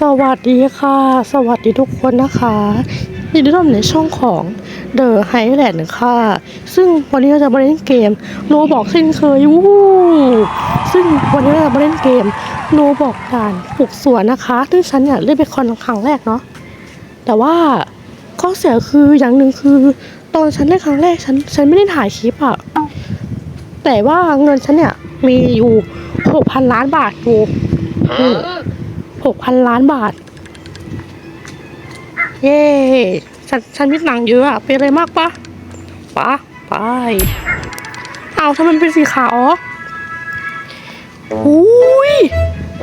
สวัสดีค่ะ สวัสดีทุกคนนะคะยินดีต้อนรับในช่องของ The Highland ค่ะ ซึ่งวันนี้เราจะมาเล่นเกมโนบอกเช่นเคยวู้ซึ่งวันนี้เราจะมาเล่นเกมโนบอกานปลูกสวนนะคะ ซึ่งฉันเนี่ยเล่นเป็นคนครั้งแรกเนาะแต่ว่าข้อเสียคืออย่างหนึ่งคือ ตอนฉันเล่นครั้งแรกฉันฉันไม่ได้ถ่ายคลิปอะแต่ว่าเงินฉันเนี่ยมีอยู่หกพันล้านบาทอยู่ หกพันล้านบาท เย้ฉันฉันมีตังเยอะอะเป็นอะไรมากปะปะไปเอาทำไมมันเป็นสีขาวอุ้ย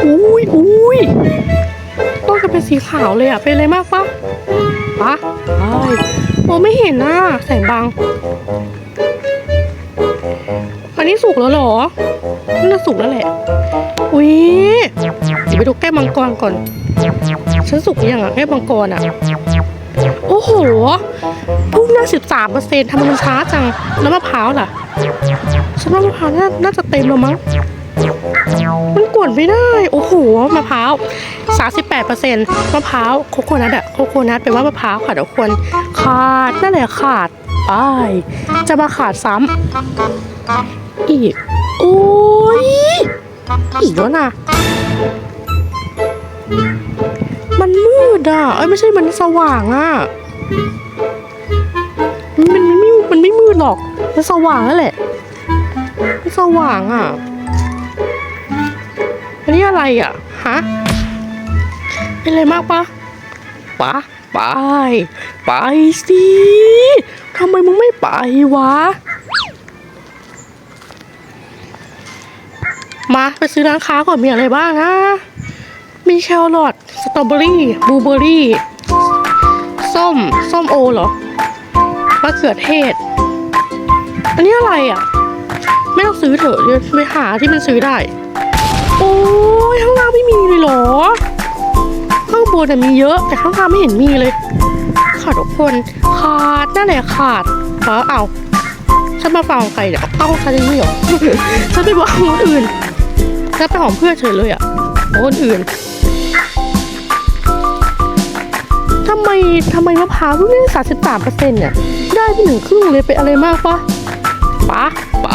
อุ้ยอุ้ยต้นก็เป็นสีขาวเลยอะเป็นอะไรมากปะปะไปมองไม่เห็นนะแสงบังอันนี้สุกแล้วเหรอน่าสุกแล้วแหละอุ้ย ไปดูแก้มังกรก่อน ฉันสุกยังอะแก้มังกรอะโอ้โหพุ่งน่าสิบสามเปอร์เซ็นต์ทำไมมันช้าจัง แล้วมะพร้าวล่ะ ฉันว่ามะพร้าวน่าจะเต็มแล้วมั้ง มันกวนไม่ได้ โอ้โห มะพร้าวสามสิบแปดเปอร์เซ็นต์มะพร้าวโคโคนัทอะโคโคนัทแปลว่ามะพร้าวค่ะทุกคน ขาดนั่นแหละขาดไปจะมาขาดซ้ำอีก โอ้ยอีกแล้วนะ มันมืดอะเอ้ยไม่ใช่มันสว่างอะ มันมันไม่ มันไม่มืดหรอก มันสว่างแล้วแหละ มันสว่างอะ อันนี้อะไรอะ ฮะ เป็นอะไรมากปะปะไป ไปสิทำไมมึงไม่ไปวะ มาไปซื้อร้านค้าก่อนมีอะไรบ้างนะ มีแครอทสตรอเบอรี่บลูเบอรี่ ส้ม ส้มโอเหรอมะเขือเทศ อันนี้อะไรอะ ไม่ต้องซื้อเถอะเดี๋ยวไปหาที่มันซื้อได้ โอ้ยข้างล่างไม่มีเลยเหรอ ข้างบนน่มีเยอะ แต่ข้างล่างไม่เห็นมีเลย ขาดทุกคน ขาดนั่นแหละขาดเออเอาฉันมาฟังใครเนี่ยเอาฉันยังไม่เหรอฉันไปบอกคนอื่นแล้วไปหอมเพื่อนเฉยเลยอะคนอื่น ทำไมทำไมมะพร้าวเพิ่งได้สามสิบสามเปอร์เซ็นต์เนี่ย ได้ที่หนึ่งครึ่งเลยเป็นอะไรมากปะปะไป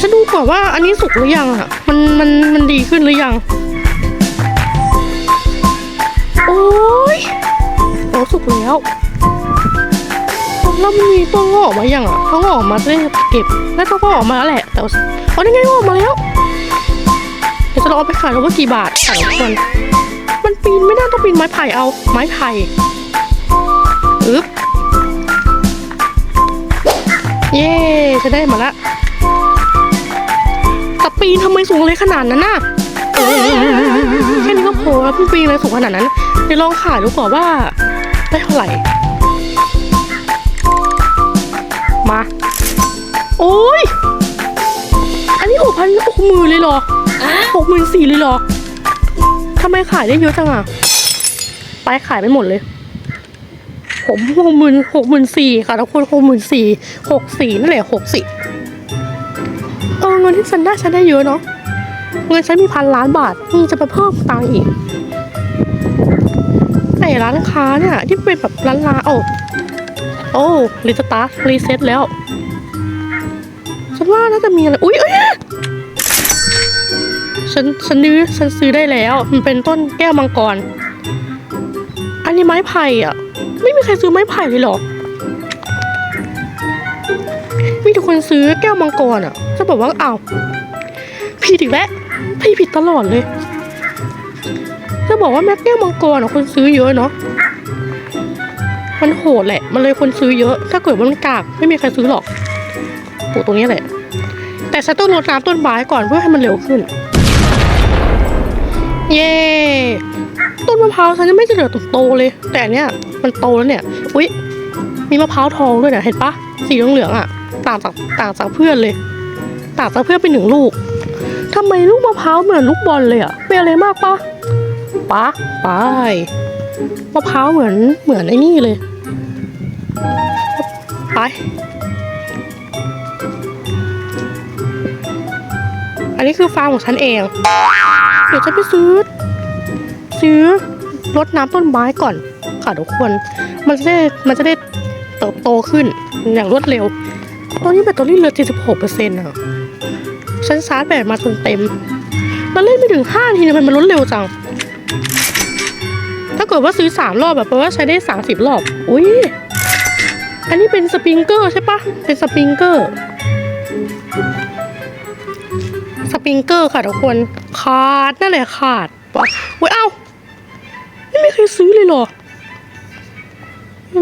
ฉันดูก่อนว่าอันนี้สุกหรือยังอะมันมันมันดีขึ้นหรือยัง โอ้ยโอ้สุกแล้วแล้วมันมีต้นงอกออกมาอย่างอะเขางอกออกมาจะได้เก็บ แล้วเขาก็ออกมาแล้วแหละ แต่เอาได้ไงงอกออกมาแล้ว เดี๋ยวจะลองไปขายดูว่ากี่บาทขายทุกคน นปีนไม่ได้ต้องปีนไม้ไผ่เอาไม้ไผ่อึ๊บเย้จะได้มาละแต่ปีนทำไมสูงเลยขนาดนั้นน่ะแค่นี้ก็พอแล้วเพิ่งปีนเลยสูงขนาดนั้นเดี๋ยวลองขายดูก่อนว่าได้เท่าไหร่ มา โอ้ย อันนี้หกพันหกหมื่นเลยเหรอหกหมื่นสี่เลยเหรอ ทำไมขายได้เยอะจังอะ ไปขายไปหมดเลย ผมหกหมื่นหกหมื่นสี่ค่ะทุกคนหกหมื่นสี่หกสี่นั่นแหละหกสี่เออเงินที่ฉันได้ฉันได้เยอะเนาะเงินฉันมีพันล้านบาทนี่จะไปเพิ่มตังค์อีกแต่ร้านค้าเนี่ยที่เป็นแบบร้านลาโอ้โอ้รีสตาร์ทรีเซ็ตแล้วฉันว่าน่าจะมีอะไร อุ๊ยเอ้ย ฉันฉันซื้อฉันซื้อได้แล้ว มันเป็นต้นแก้วมังกร อันนี้ไม้ไผ่อะ ไม่มีใครซื้อไม้ไผ่เลยหรอกมีแต่คนซื้อแก้วมังกรอะ จะบอกว่าอ้าวผิดอีกแล้วพี่ผิดตลอดเลย จะบอกว่าแม่แก้วมังกรอะคนซื้อเยอะเนาะมันโหดแหละ มันเลยคนซื้อเยอะ ถ้าเกิดว่ามันกากไม่มีใครซื้อหรอกปลูกตรงนี้แหละ แต่ฉันต้องรดน้ำต้นไม้ก่อนเพื่อให้มันเร็วขึ้น เย้ต้นมะพร้าวฉันยังไม่เจริญโตเลย แต่เนี้ยมันโตแล้วเนี่ย อุ๊ยมีมะพร้าวทองด้วยนะเห็นปะสีเหลืองๆอะ ต่างจากต่างจากเพื่อนเลย ต่างจากเพื่อนไปหนึ่งลูกทำไมลูกมะพร้าวเหมือนลูกบอลเลยอะเป็นอะไรมากปะปะไปมะพร้าวเหมือนเหมือนไอ้นี่เลยไปอันนี้คือฟาร์มของฉันเอง ดี๋ยวจะไปซื้อ ซื้อรดน้ำต้นไม้ก่อน ค่ะทุกคน มันจะได้มันจะได้เติบโตขึ้นอย่างรวดเร็ว ตอนนี้แบตเตอรี่เหลือ 76เปอร์เซ็นต์อะฉันชาร์จแบตมาจนเต็ม มันเล่นไม่ถึง5นาทีทำไมมันลดเร็วจัง ถ้าเกิดว่าซื้อ 3 รอบแบบแปลว่าใช้ได้ 30 รอบ อุ้ยอันนี้เป็นสปริงเกอร์ใช่ปะเป็นสปริงเกอร์ สปริงเกอร์ค่ะทุกคน ขาดนั่นแหละขาดวะอุ้ยเอ้าไม่เคยซื้อเลยหรอ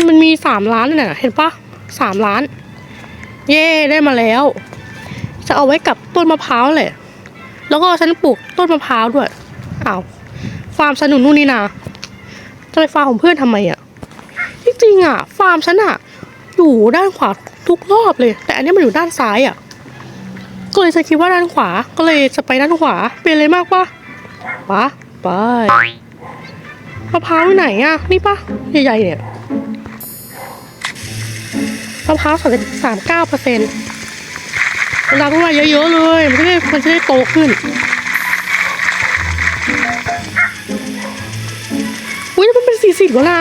มันมีสามล้านเลยน่ะเห็นปะสามล้าน เย่ได้มาแล้ว จะเอาไว้กับต้นมะพร้าวแหละ แล้วก็ฉันปลูกต้นมะพร้าวด้วยอ้าวฟาร์มฉันหนุนนู่นนี่นาจะไปฟาร์มของเพื่อนทำไมอะจริงๆอะ ฟาร์มฉันอะ อยู่ด้านขวาทุกรอบเลย แต่อันนี้มันอยู่ด้านซ้ายอะ ก็เลยจะคิดว่าด้านขวา ก็เลยจะไปด้านขวา เป็นอะไรมากปะปะไปมะพร้าวไหนอะ นี่ปะใหญ่ๆเนี่ยมะพร้าวสามสามเก้าเปอร์เซ็นต์รางมาเยอะๆเลย มันจะได้มันจะได้โตขึ้น อุ้ยมันเป็นสี่สิบแล้วนะ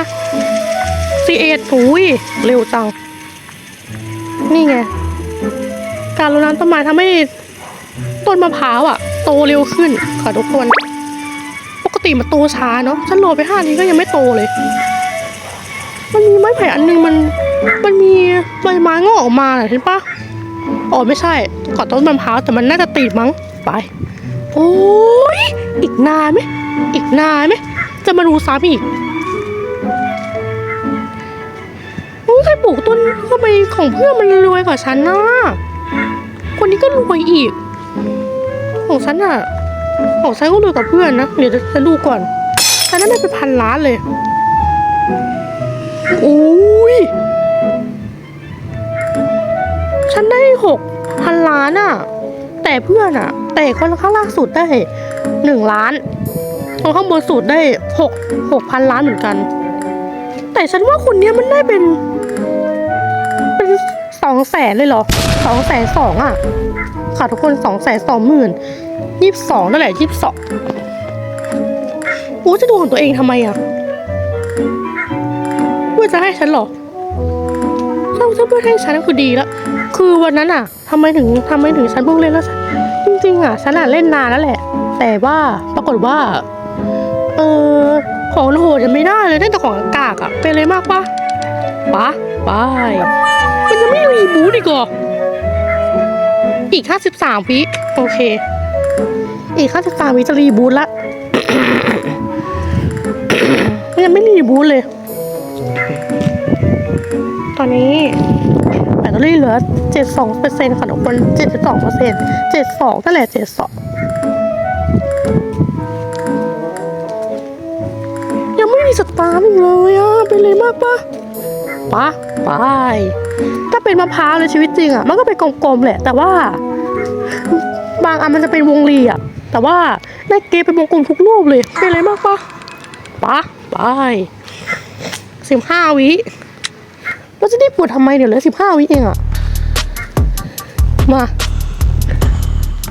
สี่เอ็ดอุ้ยเร็วจัง นี่ไง การรดน้ำต้นไม้ทำให้ต้นมะพร้าวอะ โตเร็วขึ้นค่ะทุกคน ปกติมันโตช้าเนาะฉันโรยไปห้าทีก็ยังไม่โตเลย มันมีไม้ไผ่อันนึงมัน มันมีใบไม้งอกออกมาเห็นปะอ๋อไม่ใช่ขอต้นมะพร้าวแต่มันน่าจะติดมั้งไปโอ้ยอีกนานไหมอีกนานไหมจะมาดูซ้ำอีกโอ้ยใครปลูกต้นทำไมของเพื่อนมันรวยกว่าฉันนะ คนนี้ก็รวยอีก ของฉันอะของฉันก็รวยกว่าเพื่อนนะ เดี๋ยวฉันดูก่อนฉันนั้นได้เป็นพันล้านเลยอุ้ยฉันได้หกพันล้านอะแต่เพื่อนอะแต่คนข้างล่างสุดได้หนึ่งล้านคนข้างบนสุดได้หกหกพันล้านเหมือนกัน แต่ฉันว่าคนนี้มันได้เป็น เป็น สองแสนเลยเหรอสองแสนสองอะ ค่ะทุกคนสองแสนสองหมื่นยี่สิบสองนั่นแหละยี่สิบสองอู้จะดูของตัวเองทำไมอะเพื่อจะให้ฉันหรอถ้าถ้าเพื่อให้ฉันก็คือดีแล้ว คือวันนั้นอะทำไมถึงทำไมถึงฉันเพิ่งเล่นแล้วจริงๆอะฉันอะเล่นนานแล้วแหละ แต่ว่าปรากฏว่า เออของโหดยังไม่ได้เลยได้แต่ของกากอะเป็นอะไรมากปะปะไป ยังไม่รีบูทอีกเหรออีกห้าสิบสามวิโอเค อีกห้าสิบสามวิจะรีบูทละมันยังไม่รีบูทเลย ตอนนี้แบตเตอรี่เหลือ72เปอร์เซ็นต์ค่ะทุกคน72เปอร์เซ็นต์72นั่นแหละ72ยังไม่มีสตาร์ทอีกเลยอะเป็นเลยมากปะ ปะไปถ้าเป็นมะพร้าวในชีวิตจริงอะมันก็เป็นกลมๆแหละ แต่ว่า บางอันมันจะเป็นวงรีอะแต่ว่าในเกเป็นวงกลมทุกรูปเลยเป็นเลยมากปะปะไปสิบห้าวิเราจะได้ปวดทำไมเดี๋ยวเหลือสิบห้าวิเองอะมา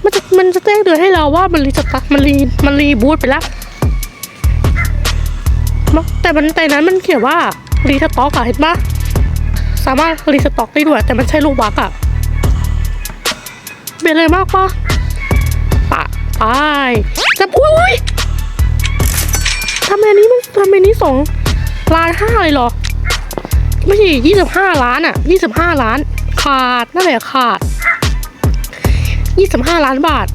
มันจะมันจะแจ้งเตือนให้เราว่ามันรีสตาร์มันรีมันรีบูตไปแล้วแต่มันแต่นั้นมันเขียนว่า รีสต็อกอะเห็นปะสามารถรีสต็อกได้ด้วย แต่มันใช้ลูกบักอะเป็นอะไรมากปะปะไปจะอุ้ยทำไมนนี้มันทำไมนี้สองล้านห้าเลยเหรอ ไม่ใช่ยี่สิบห้าล้านอะยี่สิบห้าล้าน ขาดนั่นแหละขาดยี่สิบห้าล้านบาท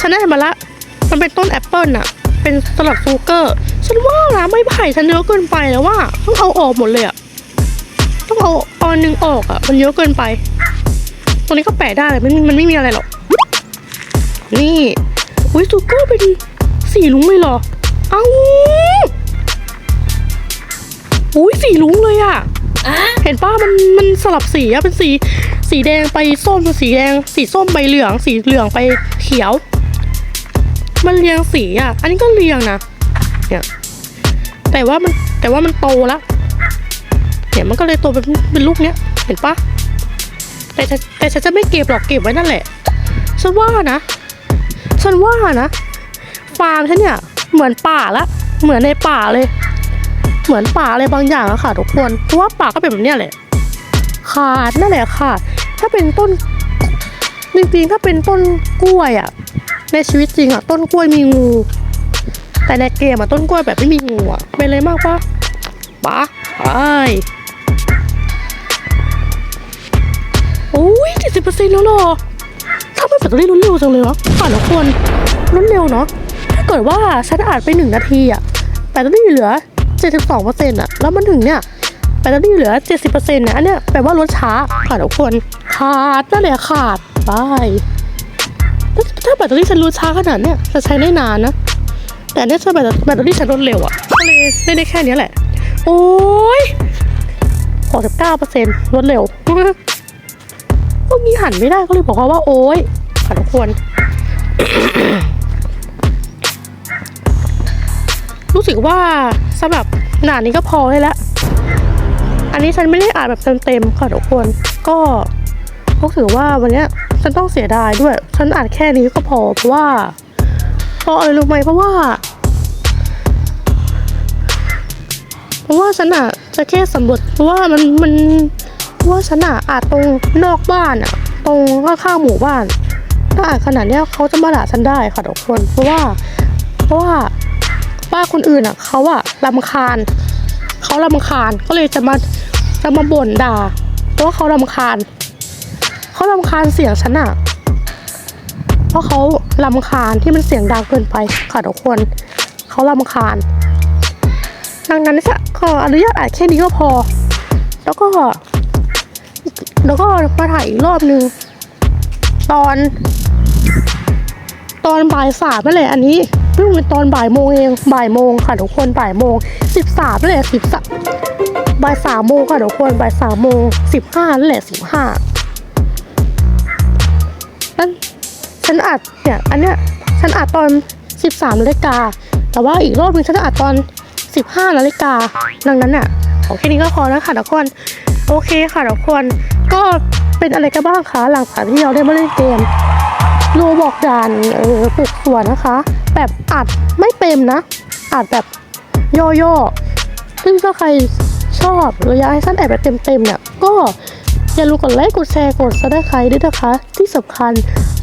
ฉันได้มาละ มันเป็นต้นแอปเปิลอะ เป็นสลัดซูเกอร์ ฉันว่านะไม่ไผ่ฉันเยอะเกินไปแล้วว่าต้องเอาออกหมดเลยอะต้องเอาออนหนึ่งออกอะมันเยอะเกินไป ตรงนี้ก็แปะได้เลยมันมันไม่มีอะไรหรอก นี่อุ้ยซูเกอร์เป็นสีลุงเลยเหรอ เอ้าอุ้ยสีลุ้งเลยอะเห็นป้ามันมันสลับสีอะเป็นสี สีแดงไปส้มสีแดง สีส้มไปเหลือง สีเหลืองไปเขียว มันเรียงสีอะ อันนี้ก็เรียงนะ เนี่ย แต่ว่ามันแต่ว่ามันโตแล้วเนี่ยมันก็เลยโตเป็นเป็นลูกเนี้ย เห็นปะแต่แต่ฉันจะไม่เก็บหรอกเก็บไว้นั่นแหละ ฉันว่านะ ฉันว่านะ ฟาร์มฉันเนี่ย เหมือนป่าละ เหมือนในป่าเลย เหมือนป่าอะไรบางอย่างอะค่ะทุกคน เพราะว่าป่าก็เป็นแบบเนี้ยแหละ ขาดนั่นแหละค่ะ ถ้าเป็นต้น จริงๆ ถ้าเป็นต้นกล้วยอะ ในชีวิตจริงอะต้นกล้วยมีงู แต่ในเกมอะต้นกล้วยแบบไม่มีงูอะเป็นเลยมากปะปะไปโอ้ยเจ็ดสิบเปอร์เซ็นต์แล้วหรอถ้ามันแบตเตอรี่ลุ้นเร็วจังเลยวะค่ะทุกคนลุ้นเร็วเนาะถ้าเกิดว่าฉันอ่านไปหนึ่งนาทีอะแบตเตอรี่เหลือเจ็ดสิบสองเปอร์เซ็นต์อะแล้วมันถึงเนี่ยแบตเตอรี่เหลือ70%เนี่ยอันเนี้ยแปลว่าลดช้าค่ะทุกคนขาดนั่นแหละขาดไป ถ้าแบตเตอรี่ฉันลดช้าขนาดเนี้ยจะใช้ได้นานนะ แต่เนี้ยถ้าแบตแบตเตอรี่ฉันลดเร็วอะก็เลยได้ได้แค่นี้แหละ โอ้ย69%ลดเร็วเมื่อกี้หันไม่ได้ก็เลยบอกเขาว่าโอ้ยค่ะทุกคนรู้สึกว่าสำหรับหนานี้ก็พอให้แล้วอันนี้ฉันไม่ได้อ่านแบบเต็มๆค่ะทุกคนก็รู้สึกว่าวันเนี้ย ฉันต้องเสียดายด้วย ฉันอ่านแค่นี้ก็พอเพราะว่าเพราะอะไรรู้ไหมเพราะว่า เพราะว่าฉันอะจะแค่สำรวจเพราะว่ามันมันเพราะว่าฉันอะอานตรงนอกบ้านอะตรงข้างๆหมู่บ้าน ถ้าอ่านขนาดนี้เขาจะมาด่าฉันได้ค่ะทุกคน เพราะว่า เพราะว่าบ้านคนอื่นอะเขาอะรำคาญเขารำคาญก็เลยจะมาจะมาบ่นด่าเพราะว่าเขารำคาญ เขารำคาญเสียงฉันอะเพราะเขารำคาญที่มันเสียงดังเกินไปค่ะทุกคนเขารำคาญ ดังนั้นจะขออนุญาตอ่านแค่นี้ก็พอ แล้วก็แล้วก็มาถ่ายอีกรอบนึง ตอน ตอนบ่ายสามนั่นแหละอันนี้เพิ่งเป็นตอนบ่ายโมงเองบ่ายโมงค่ะทุกคนบ่ายโมงสิบสามนั่นแหละสิบสามบ่ายสามโมงค่ะทุกคนบ่ายสามโมงสิบห้านั่นแหละสิบห้า นอัดเนี่ยอันเนี้ยฉันอัดตอนสิบสนาฬิกา แต่ว่าอีกรอบนึงฉันจะอัดตอนสิบหนาฬิกา ดังนั้นน่ะโอเคนี้ก็พอแล้วค่ะทุกคน โอเคค่ะทุกคน ก็เป็นอะไรกันบ้างคะหลังจากที่เราได้มาเล่นเกมโลบอกดานเออปลูกสวนนะคะ แบบอัดไม่เต็มนะ อัดแบบย่อๆซึ่งถ้าใครชอบหรืออยากให้สั้นแอบแบบเต็มๆเนี่ยก็อย่าลืมกดไลค์กดแชร์กดซับสไครต์ด้วยนะคะ ที่สำคัญ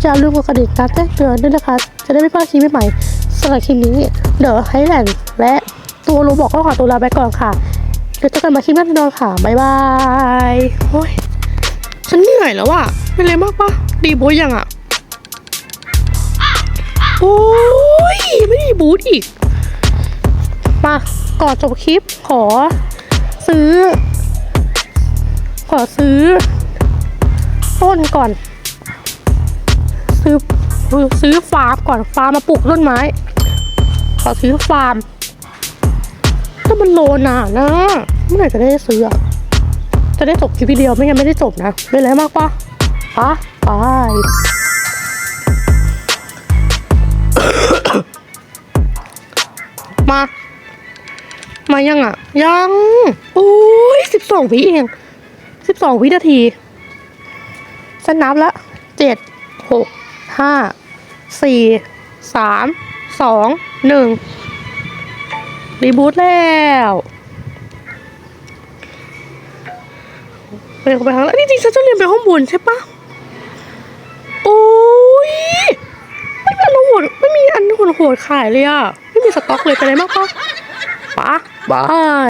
อย่าลืมกดกระดิ่งการแจ้งเตือนด้วยนะคะ จะได้ไม่พลาดคลิปใหม่ๆสำหรับคลิปนี้เดอะไฮแลนด์และตัวโลบอกก็ขอตัวลาไปก่อนค่ะเดี๋ยวเจอกันใหมาคลิปหน้าแน่นอนค่ะบ๊ายบายโอ้ยฉันเหนื่อยแล้วอะเป็นไรมากปะดีโบยยังอะโอ้ยไม่ได้บูทอีก มาก่อนจบคลิปขอ ซื้อ ขอซื้อต้นก่อน ซื้อซื้อฟาร์มก่อนฟาร์มมาปลูกต้นไม้ ขอซื้อฟาร์มถ้ามันโลนานนะเมื่อไหร่จะได้ซื้อจะได้จบคลิปวิดีโอไม่งั้นไม่ได้จบนะเป็นไรมากปะปะไปมา มายังอะ ยังโอ้ยสิบสองวิเองสิบสองวินาทีฉันนับละเจ็ดหก ห้าสี่สามสองหนึ่งรีบูตแล้วไปไปทางแล้วนี่จริงๆฉันจะเรียนไปห้องบนใช่ปะโอ้ยไม่มีอันโหดไม่มีอันโหดโหดขายเลยอะ ไม่มีสต็อกเลยไปไหนมากปะปะบาย